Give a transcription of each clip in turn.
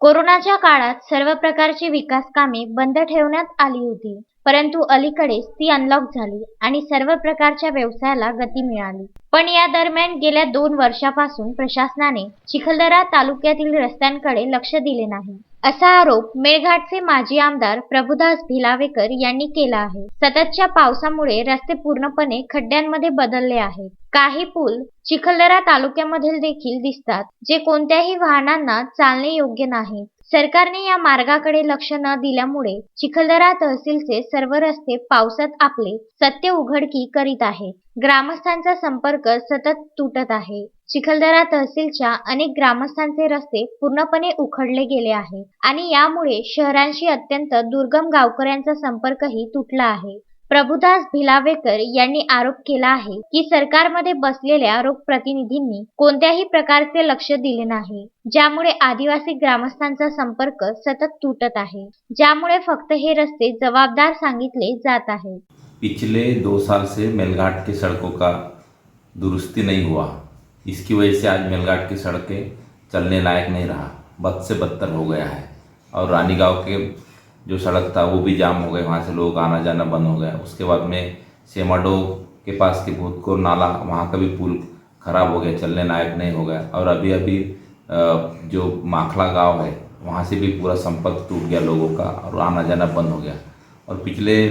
कोरोनाच्या काळात सर्व प्रकारची विकास कामे बंद ठेवण्यात आली होती परंतु अलीकडेच ती अनलॉक झाली आणि सर्व प्रकारच्या व्यवसायाला गती मिळाली. पण या दरम्यान गेल्या दोन वर्षापासून प्रशासनाने चिखलदरा तालुक्यातील रस्त्यांकडे लक्ष दिले नाही. असा आरोप मेळघाटचे माजी आमदार प्रभुदास भिलावेकर यांनी केला आहे. सततच्या पावसामुळे रस्ते पूर्णपणे खड्ड्यांमध्ये बदलले आहेत. काही पूल चिखलदरा तालुक्यामधील देखील दिसतात जे कोणत्याही वाहनांना चालणे योग्य नाही. सरकारने या मार्गाकडे लक्ष न दिल्यामुळे चिखलदरा तहसीलचे सर्व रस्ते पावसात आपले सत्य उघडकी करीत आहे ग्रामस्थांचा संपर्क सतत तुटत आहे. चिखलदरा तहसीलच्या अनेक ग्रामस्थांचे रस्ते पूर्णपणे उखडले गेले आहेत आणि यामुळे शहरांशी अत्यंत दुर्गम गावकऱ्यांचा संपर्कही तुटला आहे. प्रभुदास भिलावेकर यांनी आरोप केला आहे की सरकारमध्ये बसलेल्या लोकप्रतिनिधींनी कोणत्याही प्रकारचे लक्ष दिले नाही ज्यामुळे आदिवासी ग्रामस्थांचा संपर्क सतत तुटत आहे ज्यामुळे फक्त हे रस्ते जबाबदार सांगितले जात आहे पिछले दो साल से मेलघाट की सड़कों का दुरुस्ती नहीं हुआ। इसकी वजह से आज मेलघाट की सड़कें चलने लायक नहीं रहा, बद से बदतर हो गया है। और रानी गाँव के जो सड़क था, वो भी जाम हो गए वहाँ से लोग आना जाना बंद हो गया। उसके बाद में सेमाडो के पास की भूतकोर नाला, वहाँ का भी पुल खराब हो गया, चलने लायक नहीं हो गया। और अभी अभी जो माखला गाँव है, वहाँ से भी पूरा संपर्क टूट गया लोगों का और आना जाना बंद हो गया। और पिछले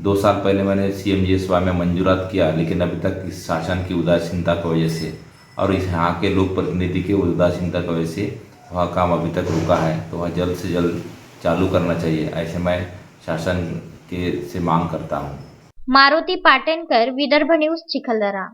दो साल पहले मैंने सी एम जी में मंजूरात किया, लेकिन अभी तक इस शासन की उदासीनता की वजह से और इस यहाँ के लोक प्रतिनिधि के उदासीनता की वजह से वह काम अभी तक रुका है तो वह जल्द से जल्द चालू करना चाहिए, ऐसे मैं शासन के से मांग करता हूँ। मारुति पाटनकर, विदर्भ न्यूज़, चिखलदरा।